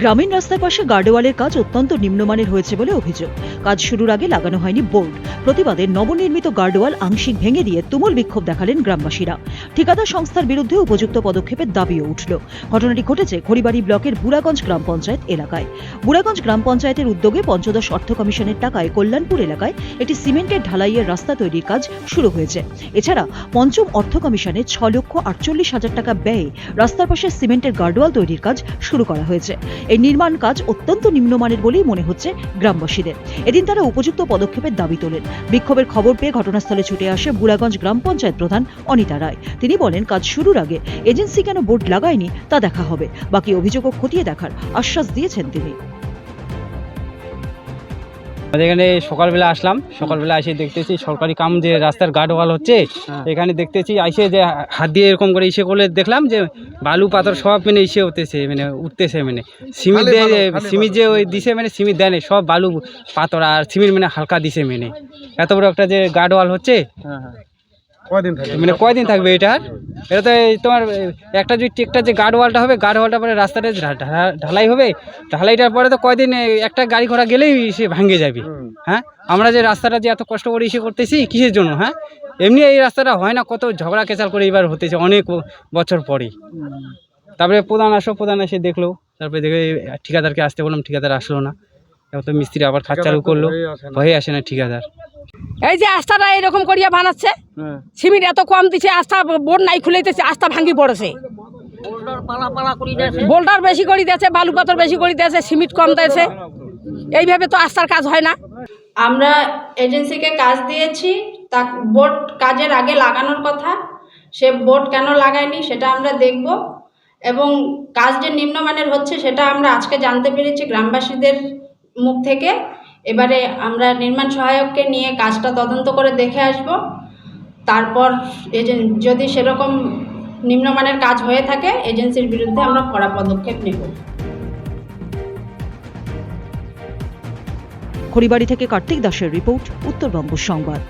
গ্রামীণ রাস্তার পাশে গার্ডওয়ালের কাজ অত্যন্ত নিম্নমানের হয়েছে বলে অভিযোগ। কাজ শুরুর আগে লাগানো হয়নি বোর্ড। প্রতিবাদে নবনির্মিত গার্ডওয়াল আংশিক ভেঙে দিয়ে তুমুল বিক্ষোভ দেখালেন গ্রামবাসীরা। ঠিকাদার সংস্থার বিরুদ্ধে উপযুক্ত পদক্ষেপের দাবিও উঠল। ঘটনাটি ঘটেছে খড়িবাড়ি ব্লকের বুড়াগঞ্জ গ্রাম পঞ্চায়েত এলাকায়। বুড়াগঞ্জ গ্রাম পঞ্চায়েতের উদ্যোগে পঞ্চদশ অর্থ কমিশনের টাকায় কল্যাণপুর এলাকায় একটি সিমেন্টের ঢালাইয়ের রাস্তা তৈরির কাজ শুরু হয়েছে। এছাড়া পঞ্চম অর্থ কমিশনে ছ লক্ষ আটচল্লিশ হাজার টাকা ব্যয়ে রাস্তার পাশে সিমেন্টের গার্ডওয়াল তৈরির কাজ শুরু করা হয়েছে। এই নির্মাণ কাজ অত্যন্ত নিম্নমানের বলেই মনে হচ্ছে গ্রামবাসীদের। এদিন তারা উপযুক্ত পদক্ষেপের দাবি তোলেন। বিক্ষোভের খবর পেয়ে ঘটনাস্থলে ছুটে আসে বুড়াগঞ্জ গ্রাম পঞ্চায়েত প্রধান অনিতা রায়। তিনি বলেন, কাজ শুরুর আগে এজেন্সি কেন বোর্ড লাগায়নি তা দেখা হবে। বাকি অভিযোগও খতিয়ে দেখার আশ্বাস দিয়েছেন তিনি। আমাদের এখানে সকালবেলা আসলাম। সকালবেলা এসে দেখতেছি সরকারি কাম যে রাস্তার গার্ড ওয়াল হচ্ছে এখানে দেখতেছি আইসে যে হাত দিয়ে এরকম করে ইসে করলে দেখলাম যে বালু পাথর সব মানে ইসে উঠতেছে মানে উঠতেছে মানে। সিমিট দিয়ে সিমিট যে ওই দিছে মানে সিমিট দেয় নেই সব বালু পাথর আর সিমিট মানে হালকা দিছে মেনে। এত বড় একটা যে গার্ড ওয়াল হচ্ছে কয়দিন থাকে মানে কয়দিন থাকবে এটার? এটা তো তোমার একটা যদি টেকটা যে গার্ড ওয়ালটা হবে গার্ড ওয়ালটা পরে রাস্তাটা ঢালাই হবে ঢালাইটার পরে তো কয়দিন একটা গাড়ি ঘোড়া গেলেই সে ভাঙে যাবে। হ্যাঁ? আমরা যে রাস্তাটা যে এত কষ্ট করে ইসে করতেছি কিসের জন্য হ্যাঁ? এমনি এই রাস্তাটা হয় না কত ঝগড়া কেচাল করে এবার হতেছে অনেক বছর পরে। তারপরে প্রধান আসো প্রধান এসে দেখল তারপরে দেখে ঠিকাদারকে আসতে বললাম ঠিকাদার আসলো না। এবার তো মিস্ত্রি আবার কাজ চালু করল ভয়ে আসে না ঠিকাদার। এই যে আস্থাটা এরকম করিয়া বানাচ্ছে হ্যাঁ। সিমেন্ট এত কম দিছে আস্থা বোর্ড নাই খুলেতেছে আস্থা ভাঙ্গি পড়েছে। বোল্ডার বেশি করে দিয়েছে বালু পাথর বেশি করে দিয়েছে সিমেন্ট কম দিয়েছে। এইভাবে তো আস্থার কাজ হয় না। আমরা এজেন্সিকে কাজ দিয়েছি তা বোর্ড কাজের আগে লাগানোর কথা সে বোর্ড কেন লাগায়নি সেটা আমরা দেখব। এবং কাজ যে নিম্নমানের হচ্ছে সেটা আমরা আজকে জানতে পেরেছি গ্রামবাসীদের মুখ থেকে। এবারে আমরা নির্মাণ সহায়ককে নিয়ে কাজটা তদন্ত করে দেখে আসব। তারপর যদি সেরকম নিম্নমানের কাজ হয়ে থাকে, এজেন্সির বিরুদ্ধে আমরা কড়া পদক্ষেপ নেব। খড়িবাড়ি থেকে কার্তিক দাসের রিপোর্ট, উত্তরবঙ্গ সংবাদ।